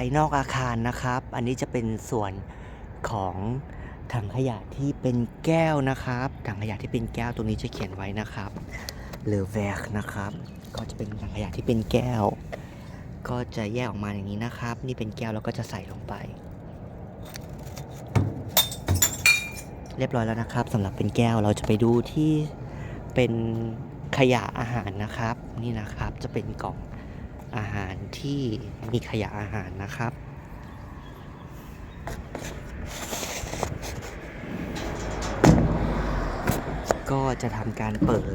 ายนอกอาคารนะครับ อันนี้จะเป็นส่วนของถังขยะที่เป็นแก้วนะครับ ถังขยะที่เป็นแก้วตรงนี้จะเขียนไว้นะครับเลอแวกนะครับ ก็จะเป็นถังขยะที่เป็นแก้ว ก็จะแยกออกมาอย่างนี้นะครับ นี่เป็นแก้วแล้วก็จะใส่ลงไป เรียบร้อยแล้วนะครับสำหรับเป็นแก้วเราจะไปดูที่เป็นขยะอาหารนะครับ นี่นะครับจะเป็นกล่อง อาหารที่มีขยะอาหารนะครับ ก็จะทำการเปิด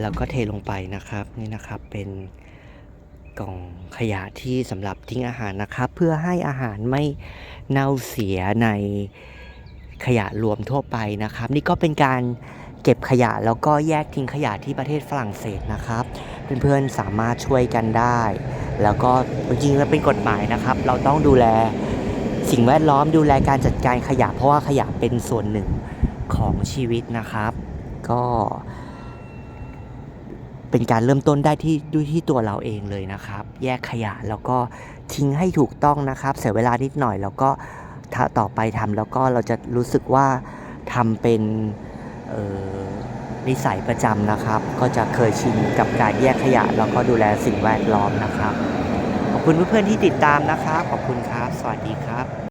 แล้วก็เทลงไปนะครับนี่นะครับเป็นกล่องขยะที่สำหรับทิ้งอาหารนะครับ เพื่อให้อาหารไม่เน่าเสียใน ขยะรวมทั่วไปนะครับ นี่ก็เป็นการเก็บขยะแล้วก็แยกทิ้งขยะที่ประเทศฝรั่งเศสนะครับ เพื่อนๆสามารถช่วยกันได้ แล้วก็จริงๆแล้วเป็นกฎหมายนะครับ เราต้องดูแลสิ่งแวดล้อมดูแลการจัดการขยะ เพราะว่าขยะเป็นส่วนหนึ่งของชีวิตนะครับ ก็ เป็นการเริ่มต้นได้ที่ด้วยที่ตัวเราเองเลยนะครับ แยกขยะแล้วก็ทิ้งให้ถูกต้องนะครับ เสียเวลานิดหน่อยแล้วก็ ถ้าต่อไปทำแล้วก็เราจะรู้สึกว่าทำเป็นนิสัยประจำนะครับ ก็จะเคยชินกับการแยกขยะ แล้วก็ดูแลสิ่งแวดล้อมนะครับ ขอบคุณเพื่อนๆที่ติดตามนะครับ ขอบคุณครับ สวัสดีครับ